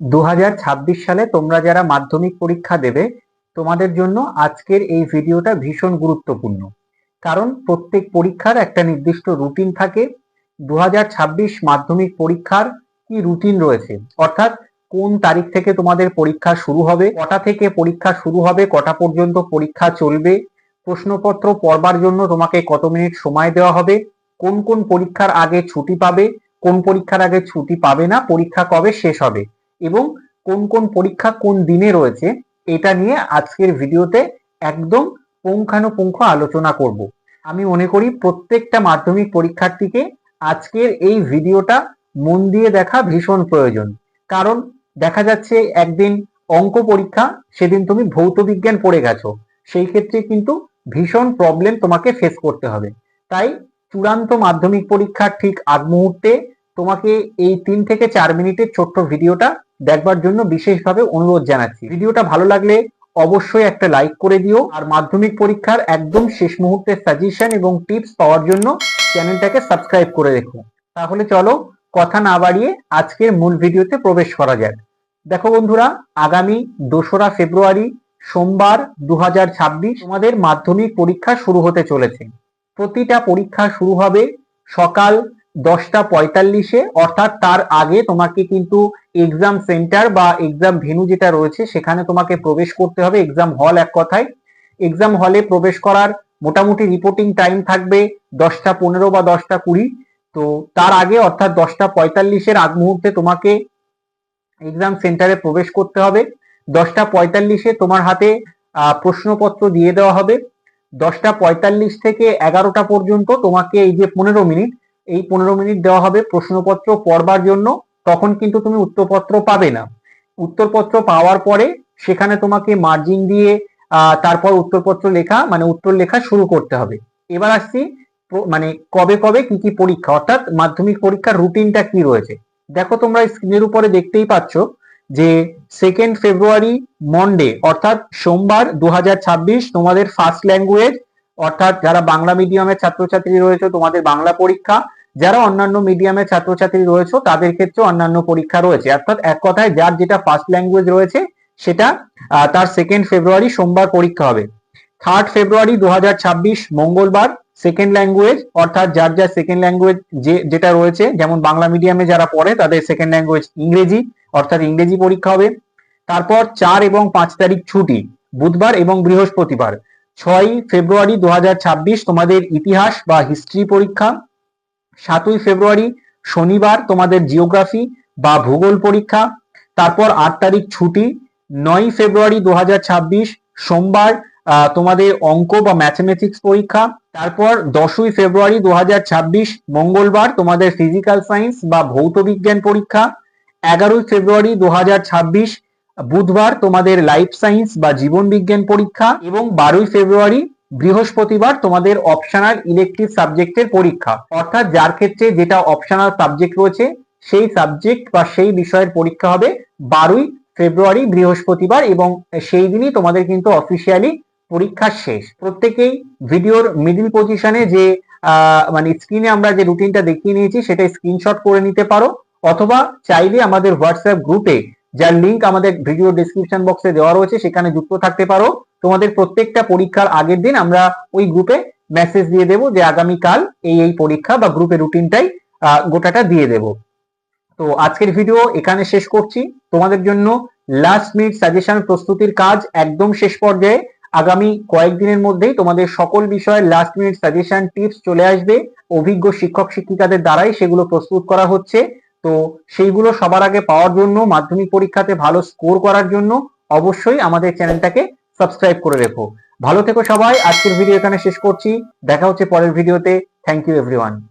দু হাজার ছাব্বিশ সালে তোমরা যারা মাধ্যমিক পরীক্ষা দেবে, তোমাদের জন্য আজকের এই ভিডিওটা ভীষণ গুরুত্বপূর্ণ। কারণ প্রত্যেক পরীক্ষার একটা নির্দিষ্ট রুটিন থাকে। দু হাজার ছাব্বিশ মাধ্যমিক পরীক্ষার কি রুটিন রয়েছে? অর্থাৎ কোন তারিখ থেকে তোমাদের পরীক্ষা শুরু হবে, কটা থেকে পরীক্ষা শুরু হবে, কটা পর্যন্ত পরীক্ষা চলবে, প্রশ্নপত্র পড়বার জন্য তোমাকে কত মিনিট সময় দেওয়া হবে, কোন কোন পরীক্ষার আগে ছুটি পাবে, কোন পরীক্ষার আগে ছুটি পাবে না, পরীক্ষা কবে শেষ হবে। এবং কোন কোন পরীক্ষা কোন দিনে রয়েছে, এটা নিয়ে আজকের ভিডিওতে একদম পুঙ্খানুপুঙ্খ আলোচনা করব। আমি মনে করি প্রত্যেকটা মাধ্যমিক পরীক্ষার্থীকে আজকের এই ভিডিওটা মন দিয়ে দেখা ভীষণ প্রয়োজন। কারণ দেখা যাচ্ছে একদিন অঙ্ক পরীক্ষা, সেদিন তুমি ভৌত বিজ্ঞান পড়ে গেছো। সেই ক্ষেত্রে কিন্তু ভীষণ প্রবলেম তোমাকে ফেস করতে হবে। তাই চূড়ান্ত মাধ্যমিক পরীক্ষার ঠিক আগ মুহূর্তে তোমাকে এই তিন থেকে চার মিনিটের ছোট্ট ভিডিওটা দেখবার জন্য বিশেষভাবে অনুরোধ জানাচ্ছি। ভিডিওটা ভালো লাগলে অবশ্যই একটা লাইক করে দিও আর মাধ্যমিক পরীক্ষার একদম শেষ মুহূর্তের সাজেশন এবং টিপস পাওয়ার জন্য চ্যানেলটাকে সাবস্ক্রাইব করে রেখো। তাহলে চলো কথা না বাড়িয়ে আজকের মূল ভিডিওতে প্রবেশ করা যাক। দেখো বন্ধুরা, আগামী দোসরা ফেব্রুয়ারি সোমবার দু তোমাদের মাধ্যমিক পরীক্ষা শুরু হতে চলেছে। প্রতিটা পরীক্ষা শুরু হবে সকাল দশটা পঁয়তাল্লিশে, অর্থাৎ তার আগে তোমাকে কিন্তু এক্সাম সেন্টার বা এক্সাম ভেনু যেটা রয়েছে, সেখানে তোমাকে প্রবেশ করতে হবে এক্সাম হল এক কথায়। এক্সাম হলে প্রবেশ করার মোটামুটি রিপোর্টিং টাইম থাকবে দশটা পনেরো বা দশটা কুড়ি। তো তার আগে, অর্থাৎ দশটা পঁয়তাল্লিশের আগ মুহূর্তে তোমাকে এক্সাম সেন্টারে প্রবেশ করতে হবে। দশটা পঁয়তাল্লিশে তোমার হাতে প্রশ্নপত্র দিয়ে দেওয়া হবে। দশটা পঁয়তাল্লিশ থেকে এগারোটা পর্যন্ত তোমাকে এই যে পনেরো মিনিট এই পনেরো মিনিট দেওয়া হবে প্রশ্নপত্র পড়বার জন্য, তখন কিন্তু তুমি উত্তরপত্র পাবে না। উত্তরপত্র পাওয়ার পরে সেখানে তোমাকে মার্জিন দিয়ে তারপর উত্তরপত্র লেখা মানে উত্তর লেখা শুরু করতে হবে। এবার আসছি মানে কবে কবে কি কি পরীক্ষা, অর্থাৎ মাধ্যমিক পরীক্ষার রুটিনটা কি রয়েছে। দেখো তোমরা স্ক্রিনের উপরে দেখতেই পাচ্ছ যে সেকেন্ড ফেব্রুয়ারি মন্ডে অর্থাৎ সোমবার দু হাজার ছাব্বিশ তোমাদের ফার্স্ট ল্যাঙ্গুয়েজ অর্থাৎ যারা বাংলা মিডিয়ামের ছাত্রছাত্রী রয়েছে, তোমাদের বাংলা পরীক্ষা যারা অন্যান্য মিডিয়ামের ছাত্রছাত্রী রয়েছে, তাদের ক্ষেত্রে অন্যান্য পরীক্ষা রয়েছে। অর্থাৎ এক কথায় যার যেটা ফার্স্ট ল্যাঙ্গুয়েজ রয়েছে, সেটা তার সেকেন্ড ফেব্রুয়ারি সোমবার পরীক্ষা হবে। থার্ড ফেব্রুয়ারি দু হাজার ছাব্বিশ, মঙ্গলবার সেকেন্ড ল্যাঙ্গুয়েজ অর্থাৎ যার যার সেকেন্ড ল্যাঙ্গুয়েজ যে, যেটা রয়েছে, যেমন বাংলা মিডিয়ামে যারা পড়ে, তাদের সেকেন্ড ল্যাঙ্গুয়েজ ইংরেজি, অর্থাৎ ইংরেজি পরীক্ষা হবে। তারপর চার এবং পাঁচ তারিখ ছুটি, বুধবার এবং বৃহস্পতিবার। ছয় ফেব্রুয়ারি দু হাজার ছাব্বিশ, তোমাদের ইতিহাস বা হিস্ট্রি পরীক্ষা। সাতই ফেব্রুয়ারি, শনিবার তোমাদের জিওগ্রাফি বা ভূগোল পরীক্ষা, তারপর আট তারিখ ছুটি, নয় ফেব্রুয়ারি দু হাজার ছাব্বিশ, সোমবার তোমাদের অঙ্ক বা ম্যাথমেটিক্স পরীক্ষা, তারপর দশই ফেব্রুয়ারি দু হাজার ছাব্বিশ, মঙ্গলবার তোমাদের ফিজিক্যাল সায়েন্স বা ভৌত বিজ্ঞান পরীক্ষা, এগারোই ফেব্রুয়ারি দু হাজার ছাব্বিশ, বুধবার তোমাদের লাইফ সায়েন্স বা জীবন বিজ্ঞান পরীক্ষা এবং বারোই ফেব্রুয়ারি বৃহস্পতিবার তোমাদের অপশনাল ইলেকট্রিক সাবজেক্টের পরীক্ষা। অর্থাৎ যার ক্ষেত্রে যেটা অপশনাল সাবজেক্ট রয়েছে, সেই সাবজেক্ট বা সেই বিষয়ের পরীক্ষা হবে বারোই ফেব্রুয়ারি বৃহস্পতিবার এবং সেই দিনই তোমাদের কিন্তু অফিসিয়ালি পরীক্ষা শেষ। প্রত্যেকেই ভিডিওর মিডিল পজিশনে যে মানে স্ক্রিনে আমরা যে রুটিনটা দেখিয়ে নিয়েছি, সেটা স্ক্রিনশট করে নিতে পারো। অথবা চাইলে আমাদের হোয়াটসঅ্যাপ গ্রুপে যার লিঙ্ক আমাদের ভিডিও ডিসক্রিপশন বক্সে দেওয়া রয়েছে, সেখানে যুক্ত থাকতে পারো। তোমাদের প্রত্যেকটা পরীক্ষার আগের দিন আমরা ওই গ্রুপে মেসেজ দিয়ে দেবো যে আগামীকাল এই এই পরীক্ষা বা গ্রুপের রুটিনটাই গোটাটা দিয়ে দেব। তো আজকের ভিডিও এখানে শেষ করছি। তোমাদের জন্য লাস্ট মিনিট সাজেশন প্রস্তুতির কাজ একদম শেষ পর্যায়ে। আগামী কয়েকদিনের মধ্যেই তোমাদের সকল বিষয়ে লাস্ট মিনিট সাজেশন টিপস চলে আসবে। অভিজ্ঞ শিক্ষক, শিক্ষিকাদের দ্বারাই সেগুলো প্রস্তুত করা হচ্ছে। তো সেইগুলো সবার আগে পাওয়ার জন্য, মাধ্যমিক পরীক্ষাতে ভালো স্কোর করার জন্য অবশ্যই আমাদের চ্যানেলটাকে সাবস্ক্রাইব করে রেখো। ভালো থেকো সবাই, আজকের ভিডিও এখানে শেষ করছি। দেখা হচ্ছে পরের ভিডিওতে। Thank you everyone